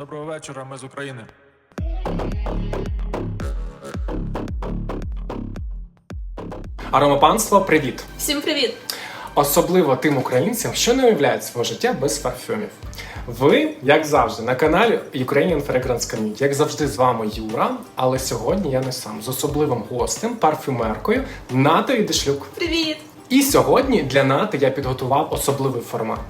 Доброго вечора, ми з України. Аромапанство, привіт! Всім привіт! Особливо тим українцям, що не уявляють свого життя без парфюмів. Ви, як завжди, на каналі Ukrainian Fragrance Community. Як завжди, з вами Юра, але сьогодні я не сам з особливим гостем, парфюмеркою Натою Дешлюк. Привіт! І сьогодні для Нати я підготував особливий формат.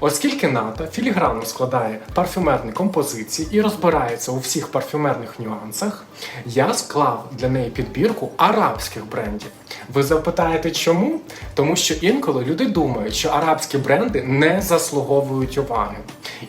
Оскільки Ната філігранно складає парфюмерні композиції і розбирається у всіх парфюмерних нюансах, я склав для неї підбірку арабських брендів. Ви запитаєте, чому? Тому що інколи люди думають, що арабські бренди не заслуговують уваги.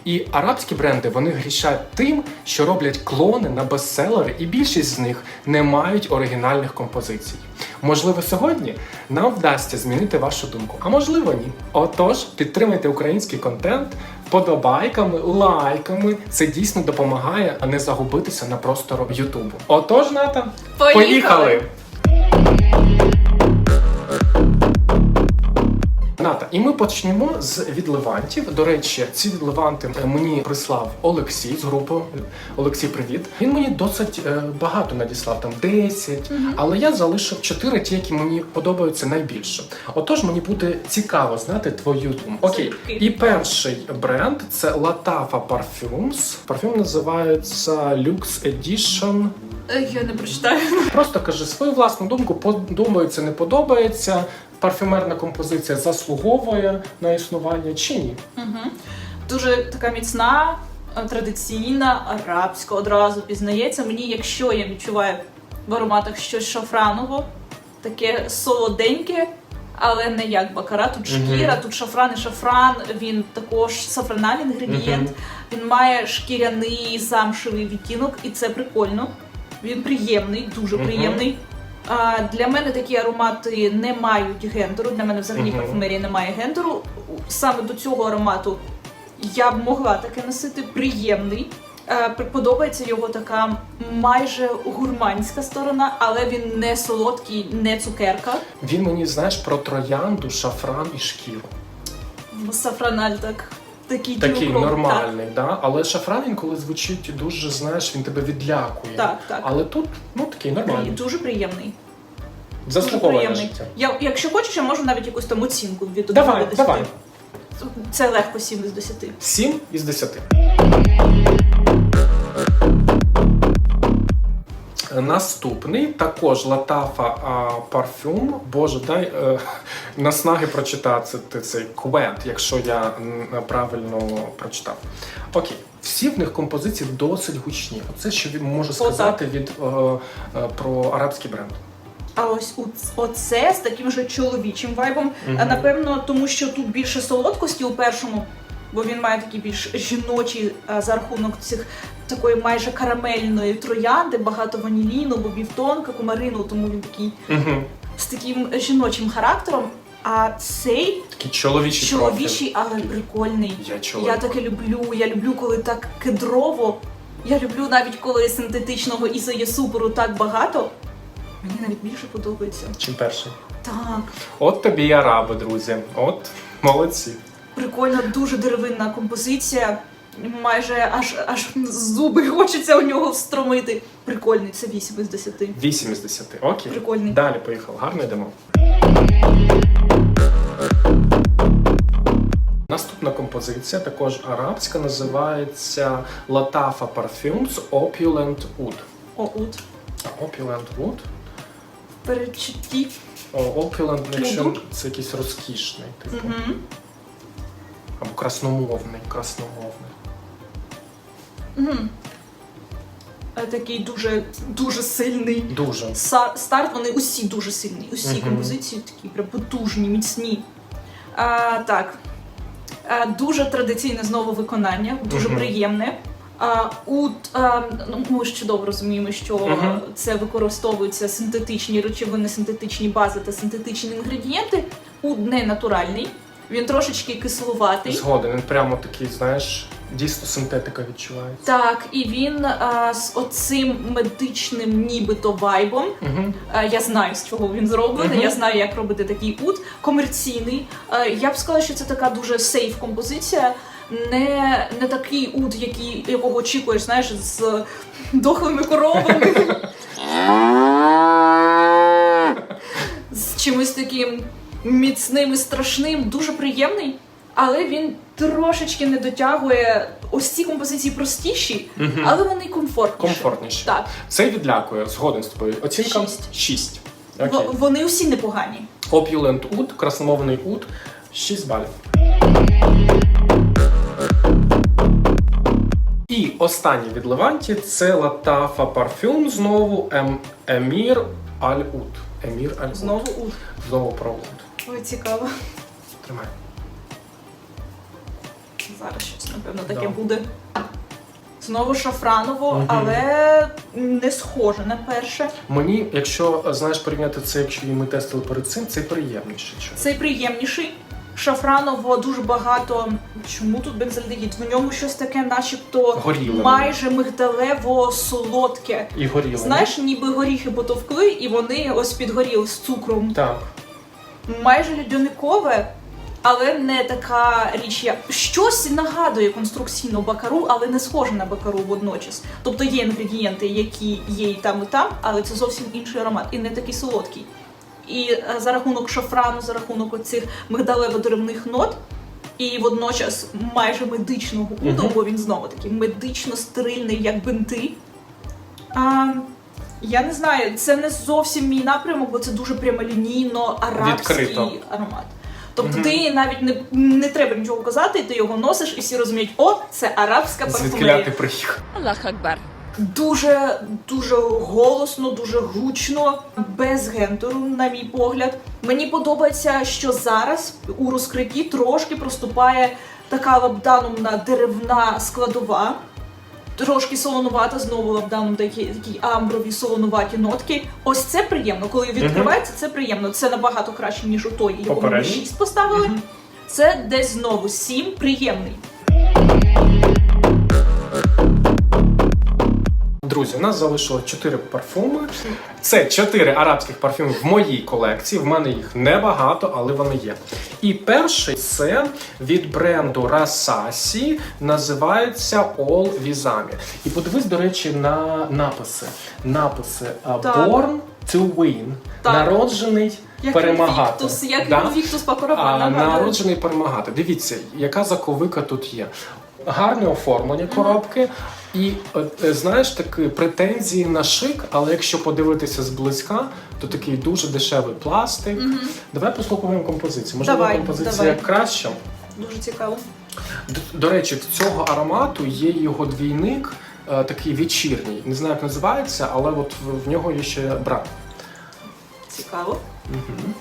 І арабські бренди вони грішать тим, що роблять клони на бестселери, і більшість з них не мають оригінальних композицій. Можливо, сьогодні нам вдасться змінити вашу думку, а можливо, ні. Отож, підтримайте український контент подобайками, лайками. Це дійсно допомагає, а не загубитися на простору Ютубу. Отож, Ната, Поїхали! Ната, і ми почнемо з відливантів. До речі, ці відливанти мені прислав Олексій з групи. Олексій, привіт. Він мені досить е, багато надіслав, там 10, але я залишив 4, ті, які мені подобаються найбільше. Отож, мені буде цікаво знати твою думку. Окей, і перший бренд це Latafa Parfums. Парфюм називається Lux Edition. Е, Я не прочитаю. Просто кажи свою власну думку, подобається, не подобається. Парфюмерна композиція заслуговує на існування чи ні? Дуже така міцна, е, традиційна, арабська одразу пізнається. Мені, якщо я відчуваю в ароматах щось шафраново, таке солоденьке, але не як бакара. Тут шкіра, тут шафран і шафран. Він також сафранальний інгредієнт. Він має шкіряний замшевий відтінок, і це прикольно. Він приємний, дуже приємний. А, для мене такі аромати не мають гендеру. Для мене взагалі Мгм. парфумерії немає гендеру. Саме до цього аромату я б могла таке носити. Приємний. Е, при- Подобається його така майже гурманська сторона, але він не солодкий, не цукерка. Він мені знаєш про троянду, шафран і шкіру. Сафраналь так. Такий, Такий трюкрок, нормальний, да? але шафран він коли звучить дуже, знаєш, він тебе відлякує. Так, так. Але тут ну такий так. нормальний. Дуже приємний. Заслуговує життя. Я, якщо хочеш, я можу навіть якусь там оцінку від 1 Давай, до 10. давай. Це легко 7 із 10. 7 із 10. Наступний також Латафа парфюм. Боже, дай е, наснаги прочитати цей квет, якщо я правильно прочитав. Окей, всі в них композиції досить гучні. Оце що він може сказати від е, е, про арабський бренд. А ось оце з таким же чоловічим вайбом. А напевно, тому що тут більше солодкості у першому, бо він має такий більш жіночий а, за рахунок цих такої майже карамельної троянди, багато ваніліну, бобів тонка, кумарину, тому він такий Угу. з таким жіночим характером. А цей Такий чоловічий, чоловічий, але прикольний. Я чоловік. Я таке люблю. Я люблю, коли так кедрово. Я люблю навіть коли синтетичного ізоєсупору так багато. Мені навіть більше подобається. Чим перший. Так, От тобі і араби, друзі. От молодці. прикольно, дуже деревинна композиція. Майже аж аж зуби хочеться у нього встромити. Прикольний, це 8 із 10. 8 із 10. Окей. Прикольний. Далі поїхав. Гарно йдемо. Наступна композиція, також арабська, називається Latafa Parfums Opulent Wood. О, ут. А, Opulent Wood. Передчутті. О, Opulent, якщо це якийсь розкішний, типу. Угу. Або красномовний, красномовний. Угу. Такий дуже дуже сильний. Дуже. Са- старт, вони усі дуже сильні. Усі Мгм. композиції такі прям потужні, міцні. А, так. А, дуже традиційне знову виконання, дуже Мгм. приємне. А, у, а, ну, ми ж чудово розуміємо, що Мгм. це використовуються синтетичні речовини, синтетичні бази та синтетичні інгредієнти. Уд не натуральний. Він трошечки кислуватий. Згоден, він прямо такий, знаєш, дійсно синтетика відчувається. Так, і він а, з оцим медичним нібито вайбом. Угу. Е, Я знаю, з чого він зроблений. Мгм. Я знаю, як робити такий ут комерційний. Е, Я б сказала, що це така дуже сейф композиція. не, не такий ут, який, якого очікуєш, знаєш, з дохлими коровами. з чимось таким міцним і страшним, дуже приємний, але він трошечки не дотягує. Ось ці композиції простіші, але вони комфортніші. Комфортніше. Так. Це відлякує, згоден з тобою. Оцінка Шість. 6. В- Окей. вони усі непогані. Opulent Oud, красномовний Oud, 6 балів. І останній від Леванті це Латафа парфюм знову Ем- Емір Аль Уд. Емір Аль Уд. Знову ут. Знову про Уд. Ой, цікаво. Тримай. Зараз щось, напевно, таке Да. буде. Знову шафраново, Мгм. але не схоже на перше. Мені, якщо знаєш порівняти це, якщо ми тестили перед цим, це приємніше. чомусь. Цей приємніший. Шафраново дуже багато. Чому тут бензальдегід? В ньому щось таке, начебто Горіле. майже мигдалево солодке. І горіло. Знаєш, ніби горіхи потовкли, і вони ось підгоріли з цукром. Так. Майже льодяникове, але не така річ, як щось нагадує конструкційно бакару, але не схоже на бакару водночас. Тобто є інгредієнти, які є і там, і там, але це зовсім інший аромат і не такий солодкий. І е, за рахунок шафрану, за рахунок оцих мигдалево-деревних нот. І водночас майже медичного уду, Мгм. бо він знову такий медично-стерильний, як бинти. А, я не знаю, це не зовсім мій напрямок, бо це дуже прямолінійно арабський Відкрито. аромат. Тобто ти навіть не, не треба нічого казати, ти його носиш, і всі розуміють, о, це арабська Звідки парфумерія. ти приїхав? Аллах Акбар. Дуже дуже голосно, дуже гучно, без гентеру, на мій погляд. Мені подобається, що зараз у розкритті трошки проступає така лабданумна деревна складова. Трошки солонувата, знову лавдану такі, такі амброві солонуваті нотки. Ось це приємно. Коли відкривається, це приємно. Це набагато краще, ніж у той, якому ми 6 поставили. Це десь знову 7, приємний. Друзі, у нас залишилось 4 парфуми. Це 4 арабських парфюми в моїй колекції. В мене їх небагато, але вони є. І перший це від бренду Rasasi, називається All Vizami. І подивись, до речі, на написи. Написи а, Так. Born to Win, Так. народжений Як перемагати. Віктус, як Да? Віктус А, народжений перемагати. Дивіться, яка заковика тут є. Гарне оформлення коробки, і от, е, знаєш такі претензії на шик, але якщо подивитися зблизька, то такий дуже дешевий пластик. Давай послухаємо композицію. Можливо, Давай, композиція давай. краща. Дуже цікаво. До, до речі, в цього аромату є його двійник, е, такий вечірній. Не знаю, як називається, але от в, в нього є ще брат. Цікаво. Угу.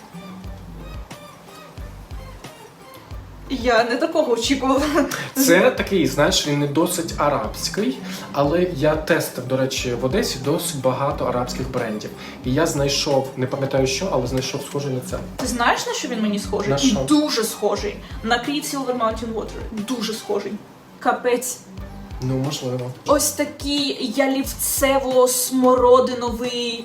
Я не такого очікувала. Це такий, знаєш, він не досить арабський, але я тестив, до речі, в Одесі досить багато арабських брендів. І я знайшов, не пам'ятаю що, але знайшов схожий на це. Ти знаєш на що він мені схожий? На І що? дуже схожий. На Creed Silver Mountain Water. Дуже схожий. Капець. Ну, можливо. Ось такий ялівцево-смородиновий.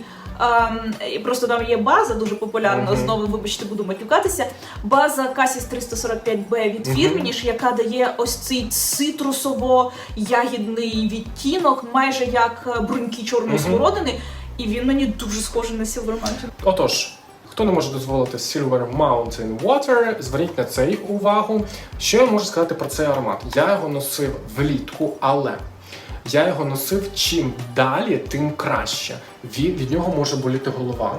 Просто там є база дуже популярна. Мгм. Знову, вибачте, буду матюкатися. База Cassis 345B від. Firmenich, яка дає ось цей цитрусово-ягідний відтінок, майже як е, бруньки чорної Мгм. смородини. І він мені дуже схожий на Silver Mountain. Отож, хто не може дозволити Silver Mountain Water, зверніть на цей увагу. Що я можу сказати про цей аромат? Я його носив влітку, але я його носив чим далі, тим краще. Від, від нього може боліти голова.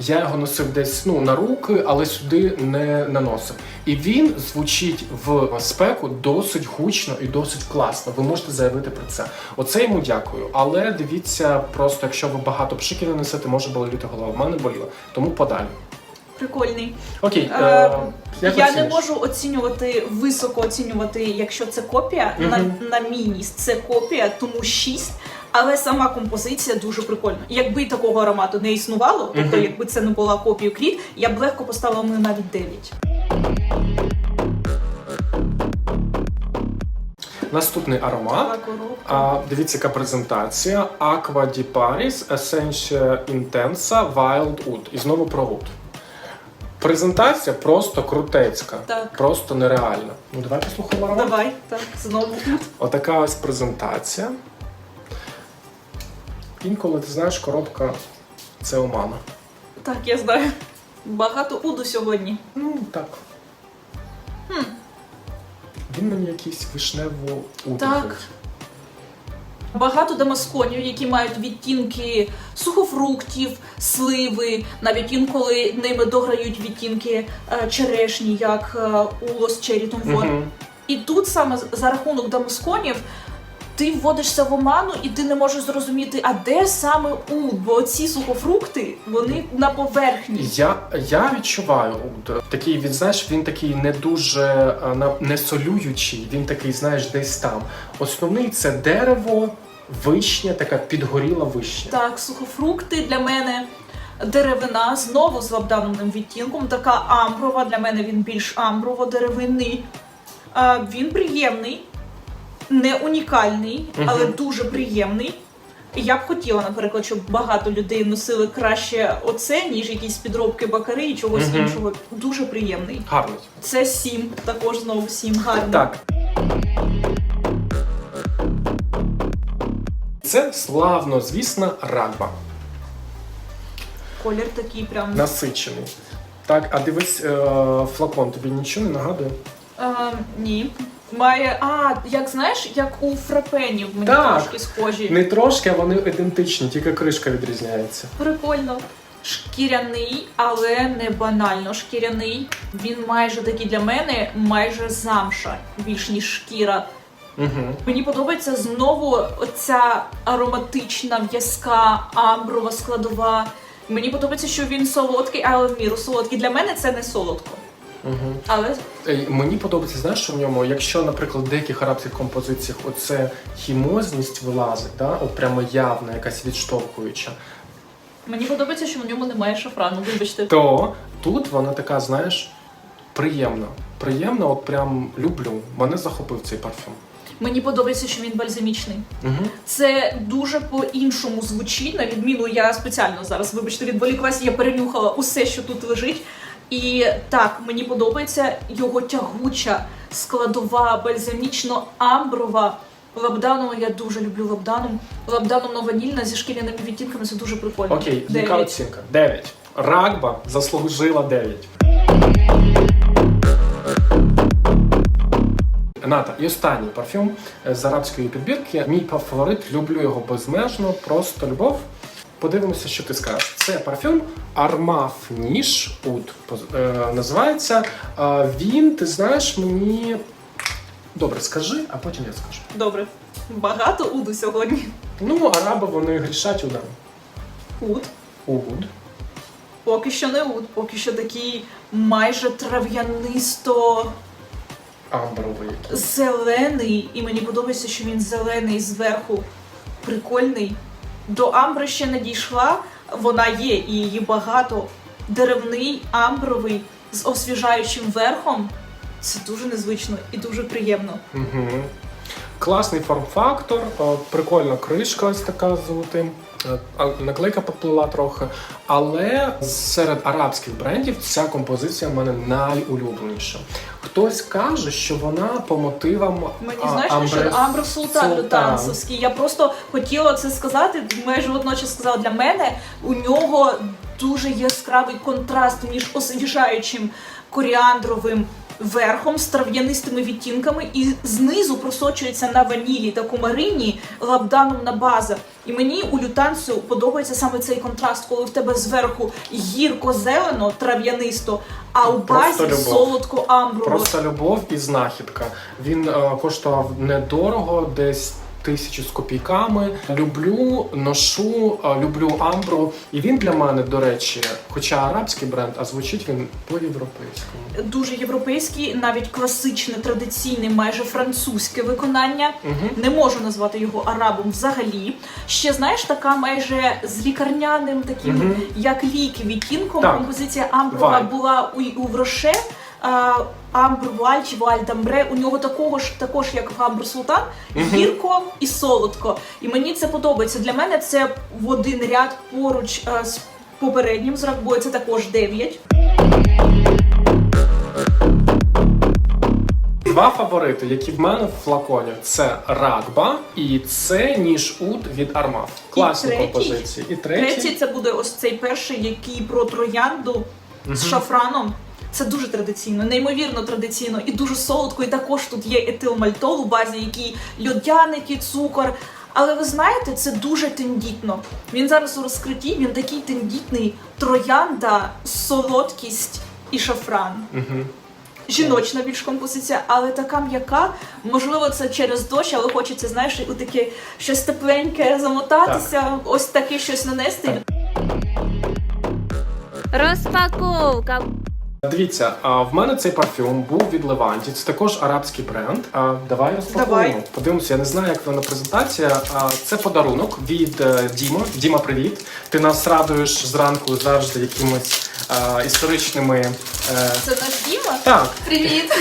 Я його носив десь ну, на руки, але сюди не наносив. І він звучить в спеку досить гучно і досить класно. Ви можете заявити про це. Оце йому дякую. Але дивіться, просто якщо ви багато пшиків не несете, може боліти голова. В мене боліло, тому подалі. Прикольний. Окей, Е, е, як я оціниш? не можу оцінювати високо оцінювати, якщо це копія. Мгм. На, на мій це копія, тому 6. Але сама композиція дуже прикольна. Якби такого аромату не існувало, тобто Мгм. якби це не була копія Кріт, я б легко поставила йому навіть 9. Наступний аромат. А, дивіться, яка презентація. Aqua di Paris Essentia Intensa Wild Oud. І знову про Oud. Презентація просто крутецька. Так. Просто нереальна. Ну давай послухаємо. Давай, так, знову. Отака ось презентація. Інколи ти знаєш, коробка це омана. Так, я знаю. Багато уду сьогодні. Ну, так. Він мені якийсь вишнево Так. Багато демасконів, які мають відтінки сухофруктів, сливи, навіть інколи ними дограють відтінки е, черешні, як е, у Cherry Tom Ford. Угу. І тут саме за рахунок дамасконів ти вводишся в оману, і ти не можеш зрозуміти, а де саме уд, бо ці сухофрукти вони на поверхні. Я, я відчуваю уд. Такий, він знаєш, він такий не дуже а, на- не солюючий, він такий, знаєш, десь там. Основний це дерево, вишня, така підгоріла вишня. Так, сухофрукти для мене. Деревина знову з лабдановим відтінком, така амброва. Для мене він більш амброво-деревинний. А, він приємний, не унікальний, але дуже приємний. Я б хотіла, наприклад, щоб багато людей носили краще оце, ніж якісь підробки бакари і чогось Мгм. іншого. Дуже приємний. Гарний. Це сім, також знову сім гарний. Так. Це славно, звісна рагба. Колір такий прям. Насичений. Так, а дивись, е, флакон тобі нічого не нагадує? Е, ні. Має. А, як знаєш, як у фрапенів мені Так. трошки схожі. Не трошки, а вони ідентичні, тільки кришка відрізняється. Прикольно. Шкіряний, але не банально шкіряний. Він майже такий для мене, майже замша, більш ніж шкіра. Угу. Мені подобається знову оця ароматична, в'язка, амброва складова. Мені подобається, що він солодкий, але в міру солодкий. Для мене це не солодко. Угу. Але Ей, Мені подобається, знаєш, що в ньому, якщо, наприклад, в деяких арабських композиціях оце хімозність вилазить, да? от прямо явна, якась відштовхуюча, мені подобається, що в ньому немає шафрану. Вибачте. то тут вона така, знаєш, приємна. Приємна, от прям люблю. Мене захопив цей парфюм. Мені подобається, що він бальзамічний. Угу. Це дуже по-іншому звучить. На відміну, я спеціально зараз, вибачте, відволіклася, я перенюхала усе, що тут лежить. І так, мені подобається його тягуча, складова, бальзамічно-амброва. Лабданова я дуже люблю лабданом. Лабданом ванільна зі шкіряними відтінками це дуже прикольно. Окей, яка оцінка? 9. Рагба заслужила 9. Ната, і останній парфюм е, з арабської підбірки. Мій фаворит, люблю його безмежно, просто любов. Подивимося, що ти скажеш. Це парфюм Armaf Niche Oud е, називається. Він, ти знаєш, мені. Добре, скажи, а потім я скажу. Добре. Багато уду сьогодні. Ну, араби вони грішать ударом. Уд. Уд. Поки що не уд, поки що такий майже трав'янисто Амбровий. зелений, і мені подобається, що він зелений зверху. Прикольний. До амбри ще не дійшла. Вона є, і її багато. Деревний, амбровий з освіжаючим верхом. Це дуже незвично і дуже приємно. Угу. Класний форм-фактор, прикольна кришка ось така з золотим. е, Наклейка поплила трохи. Але серед арабських брендів ця композиція в мене найулюбленіша. Хтось каже, що вона по мотивам Мені знаєш, Амбре що Амбро Султан Султан. Я просто хотіла це сказати. Майже водночас сказала для мене. У нього дуже яскравий контраст між освіжаючим коріандровим верхом з трав'янистими відтінками, і знизу просочується на ванілі та кумарині лабданумна база. І мені у лютанцю подобається саме цей контраст, коли в тебе зверху гірко-зелено, трав'янисто, а у базі солодко амброво. Просто любов і знахідка. Він е, коштував недорого, десь тисячу з копійками. Люблю, ношу, е, люблю амбру. І він для мене, до речі, хоча арабський бренд, а звучить він по-європейському. дуже європейський, навіть класичне, традиційне, майже французьке виконання. Угу. Не можу назвати його арабом взагалі. Ще знаєш, така майже з лікарняним таким, Мгм. як ліки відтінком. Так. Композиція Амброва була у, у Вроше. Амбр вальч, валь Вуаль Дамбре. У нього такого ж, також як в Амбр Султан, гірко і солодко. І мені це подобається. Для мене це в один ряд поруч а, з попереднім з ракбою. Це також 9. Два фаворити, які в мене в флаконі, це ракба і це ніж уд від Армав. Класні і пропозиції. І третій. третій це буде ось цей перший, який про троянду з шафраном. Це дуже традиційно, неймовірно традиційно і дуже солодко. І також тут є етилмальтол у базі, який льодяники, цукор. Але ви знаєте, це дуже тендітно. Він зараз у розкритті, він такий тендітний троянда, солодкість і шафран. Жіночна більш композиція, але така м'яка. Можливо, це через дощ, але хочеться, знаєш, у таке щось тепленьке замотатися, ось таке щось нанести. Розпаковка. Дивіться, а, в мене цей парфюм був від Леванті. Це також арабський бренд. А, давай розпакуємо. Подивимося, я не знаю, як вона презентація. А, це подарунок від е, Діма. Діма, привіт. Ти нас радуєш зранку завжди якимось історичними. е, Це наш Діма. так, Привіт!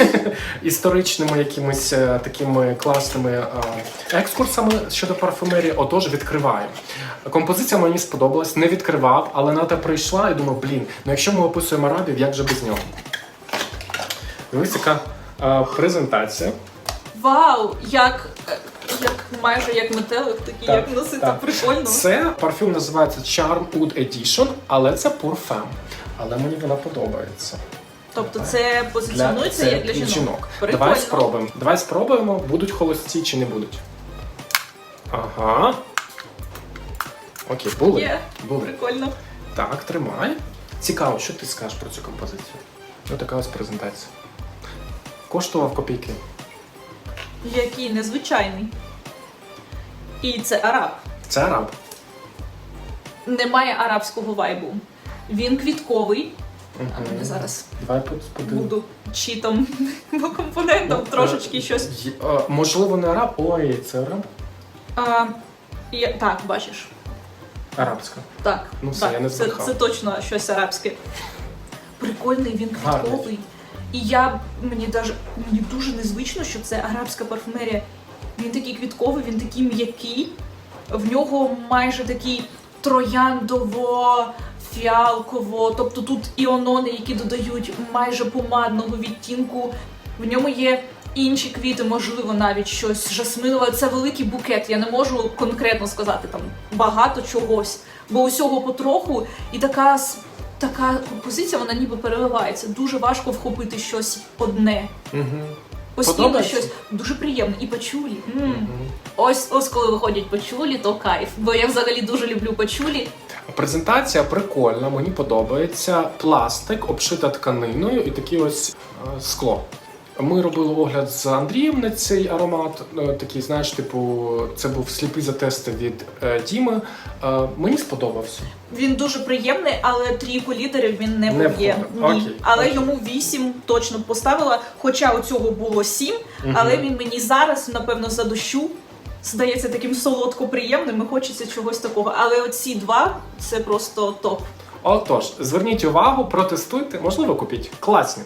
історичними якимись е, такими класними е, екскурсами щодо парфумерії. Отож, відкриваємо. Композиція мені сподобалась, не відкривав, але Ната прийшла і думав, блін, ну якщо ми описуємо арабів, як же без нього? Дивись, яка презентація. Вау! Як, як майже як метелик, такий, Так, як носити, так. прикольно. Це парфюм називається Charm Oud Edition, але це Pur Але мені вона подобається. Тобто це позиціонується як для жінок. Прикольно. Давай спробуємо. Давай спробуємо, будуть холості чи не будуть. Ага. Окей, були. Є. Були. Прикольно. Так, тримай. Цікаво, що ти скажеш про цю композицію? Ось така ось презентація. Коштував копійки. Який незвичайний. І це араб. Це араб. Немає арабського вайбу. Він квітковий. А зараз Давай подивимось. буду читом по компонентам Ну, трошечки е, щось. е, Можливо, не араб. Ой, це араб? А, я, так, бачиш. Арабська. Так, Ну, все, так я не це, збрехав. це точно щось арабське. Прикольний, він Гарний. квітковий. І я мені даже мені дуже незвично, що це арабська парфумерія. Він такий квітковий, він такий м'який. В нього майже такий трояндово, фіалково. Тобто тут іонони, які додають майже помадного відтінку. В ньому є інші квіти, можливо, навіть щось жасминове. Це великий букет. Я не можу конкретно сказати там багато чогось, бо усього потроху, і така така композиція, вона ніби переливається. Дуже важко вхопити щось одне. Угу. Постійно Подобається? щось дуже приємне. І пачулі. М. Ось ось коли виходять пачулі, то кайф. Бо я взагалі дуже люблю пачулі. Презентація прикольна, мені подобається. Пластик, обшита тканиною і такі ось е, скло. Ми робили огляд з Андрієм на цей аромат. е, Такий, знаєш, типу, це був сліпий затести від е, Діми. Е, мені сподобався. Він дуже приємний, але трійку лідерів він не Не входить. Ні. Окей, Але окей. йому вісім точно поставила. Хоча у цього було сім, але він мені зараз, напевно, за дощу. Здається таким солодко приємним і хочеться чогось такого. Але оці два це просто топ. Отож, зверніть увагу, протестуйте, можливо, купіть. Класні.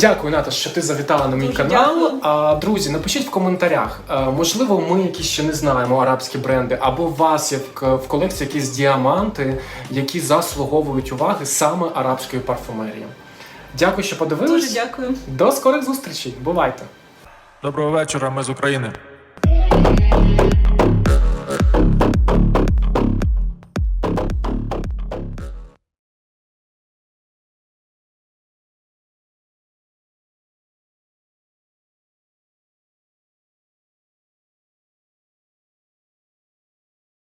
Дякую, Ната, що ти завітала на мій Дуже канал. дякую. А, друзі, напишіть в коментарях. а, можливо, ми якісь ще не знаємо арабські бренди, або у вас є в, к- в колекції якісь діаманти, які заслуговують уваги саме арабської парфумерії. Дякую, що подивились. Дуже дякую. До скорих зустрічей. Бувайте! Доброго вечора, ми з України.